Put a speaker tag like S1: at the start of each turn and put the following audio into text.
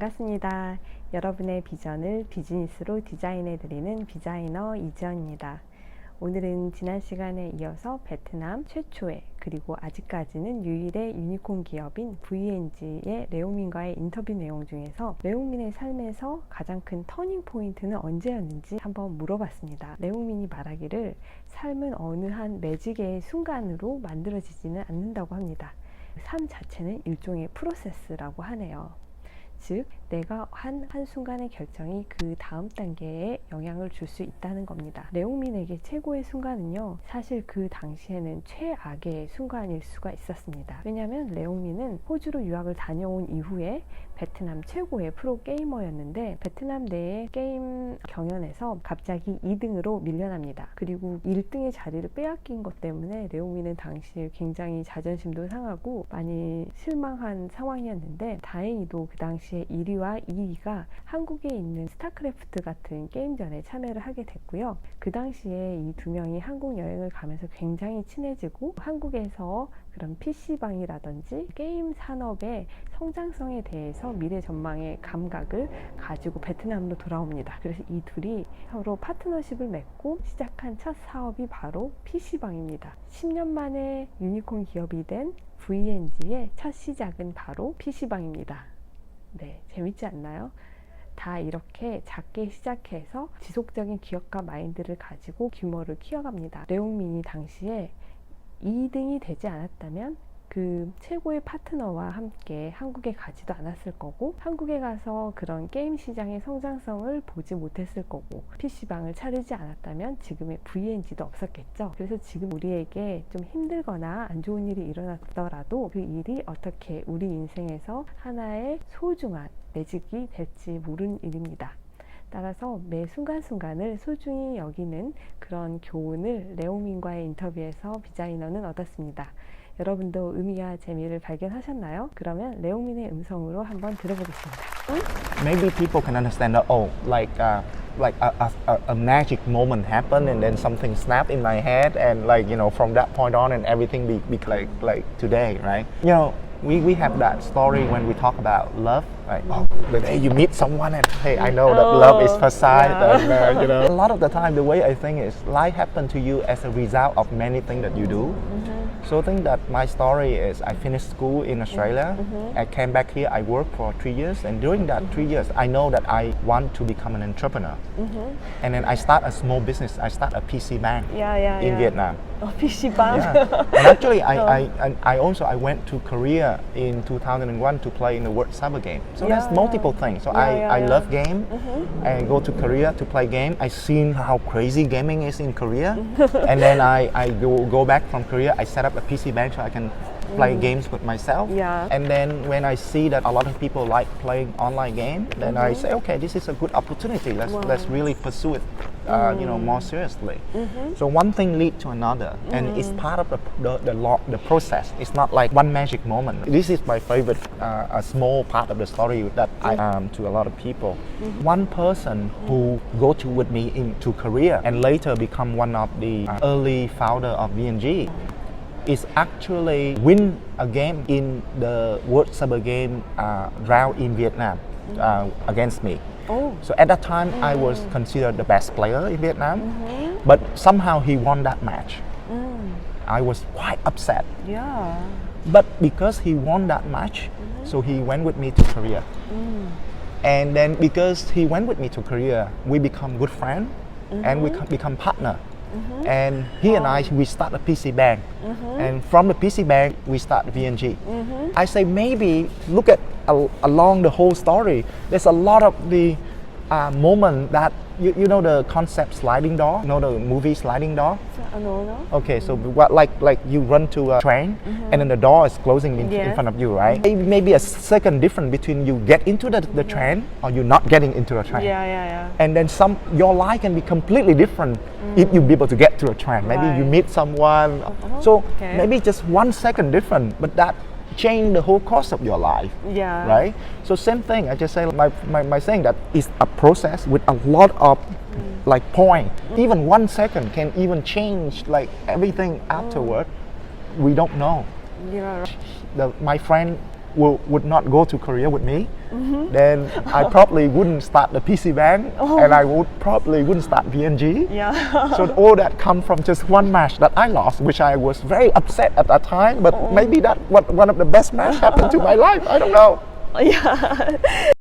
S1: 반갑습니다. 여러분의 비전을 비즈니스로 디자인해 드리는 디자이너 이지연입니다. 오늘은 지난 시간에 이어서 베트남 최초의 그리고 아직까지는 유일의 유니콘 기업인 VNG의 레오민과의 인터뷰 내용 중에서 레오민의 삶에서 가장 큰 터닝 포인트는 언제였는지 한번 물어봤습니다. 레오민이 말하기를 삶은 어느 한 매직의 순간으로 만들어지지는 않는다고 합니다. 삶 자체는 일종의 프로세스라고 하네요. 즉, 내가 한 한순간의 결정이 그 다음 단계에 영향을 줄 수 있다는 겁니다. 레옹민에게 최고의 순간은요, 사실 그 당시에는 최악의 순간일 수가 있었습니다. 왜냐하면 레옹민은 호주로 유학을 다녀온 이후에 베트남 최고의 프로 게이머였는데 베트남 내의 게임 경연에서 갑자기 2등으로 밀려납니다. 그리고 1등의 자리를 빼앗긴 것 때문에 레옹민은 당시에 굉장히 자존심도 상하고 많이 실망한 상황이었는데 다행히도 그 당시 에 1위와 2위가 한국에 있는 스타크래프트 같은 게임전에 참여를 하게 됐고요. 그 당시에 이 두 명이 한국 여행을 가면서 굉장히 친해지고 한국에서 그런 PC방이라든지 게임 산업의 성장성에 대해서 미래 전망의 감각을 가지고 베트남으로 돌아옵니다. 그래서 이 둘이 서로 파트너십을 맺고 시작한 첫 사업이 바로 PC방입니다. 10년 만에 유니콘 기업이 된 VNG의 첫 시작은 바로 PC방입니다. 네, 재밌지 않나요? 다 이렇게 작게 시작해서 지속적인 기업가 마인드를 가지고 규모를 키워갑니다. 레옹민이 당시에 2등이 되지 않았다면 그 최고의 파트너와 함께 한국에 가지도 않았을 거고 한국에 가서 그런 게임 시장의 성장성을 보지 못했을 거고 PC방을 차리지 않았다면 지금의 VNG도 없었겠죠. 그래서 지금 우리에게 좀 힘들거나 안 좋은 일이 일어났더라도 그 일이 어떻게 우리 인생에서 하나의 소중한 매직이 될지 모르는 일입니다. 따라서 매 순간순간을 소중히 여기는 그런 교훈을 레오민과의 인터뷰에서 디자이너는 얻었습니다. 여러분도 의미와 재미를 발견하셨나요? 그러면 레오민의 음성으로 한번 들어보겠습니다.
S2: maybe people can understand that oh like uh, like a, a, a- a magic moment happened and then something snapped in my head and like you know from that point on and everything be, be like like today right you know we, we have that story when we talk about love right oh the day you meet someone and hey i know that love is
S1: Oh,
S2: first sight
S1: yeah.
S2: and uh, you know a lot of the time the way i think is life happened to you as a result of many things that you do so I think that my story is I finished school in mm-hmm. Australia. Mm-hmm. I came back here. I worked for three years, and during that three mm-hmm. years, I know that I want to become an entrepreneur. And then I start a small business. I start a PC bank
S1: Yeah, yeah,
S2: in
S1: yeah.
S2: Vietnam.
S1: Oh, 어, PC방.
S2: Yeah. and actually, I, oh. I, I also I went to Korea in 2001 to play in the World Cyber Game. So
S1: Yeah,
S2: there's multiple things. So I, I love game. I go to Korea to play game. I seen how crazy gaming is in Korea, and then I, I go, go back from Korea. I set up a PC bench so I can play games with myself.
S1: Yeah.
S2: And then when I see that a lot of people like playing online game, then I say, okay, this is a good opportunity. Let's let's really pursue it, uh, you know, more seriously. So one thing lead to another, and it's part of the the the, lo- the process. It's not like one magic moment. This is my favorite, uh, a small part of the story that I um, to a lot of people. One person who go to with me into Korea and later become one of the uh, early founder of VNG is actually win a game in the World Cyber Game uh, round in Vietnam uh, against me.
S1: Oh.
S2: So at that time, I was mm. considered the best player in Vietnam, mm-hmm. but somehow he won that match. Mm. I was quite upset.
S1: Yeah.
S2: But because he won that match, mm-hmm. so he went with me to Korea. Mm. And then because he went with me to Korea, we become good friends and we mm-hmm. become partner. Mm-hmm. And he and I, we start a PC bank. Mm-hmm. And from the PC bank, we start VNG. Mm-hmm. I say maybe look at al- along the whole story. There's a lot of the uh, moment that you, you know the concept sliding door. You know the movie sliding door.
S1: 아, no, no.
S2: Okay, so what like like you run to a train and then the door is closing in, in front of you, right? Maybe, maybe a second difference between you get into the, the train or you not getting into the train.
S1: Yeah, yeah, yeah.
S2: And then some your life can be completely different if you be able to get to a train. Maybe you meet someone. So
S1: Okay.
S2: maybe just one second different, but that change the whole course of your life
S1: Yeah.
S2: right? So same thing i just say my, my, my saying that is a process with a lot of mm. like point. Mm. Even one second can even change like everything afterward. Mm. We don't know.
S1: Yeah.
S2: the, my friend will, would not go to Korea with me, mm-hmm. then I probably wouldn't start the PC Bank oh. and I would probably wouldn't start VNG.
S1: Yeah.
S2: so all that come from just one match that I lost, which I was very upset at that time. But oh. maybe that what one of the best match happened to my life. I don't know.
S1: yeah.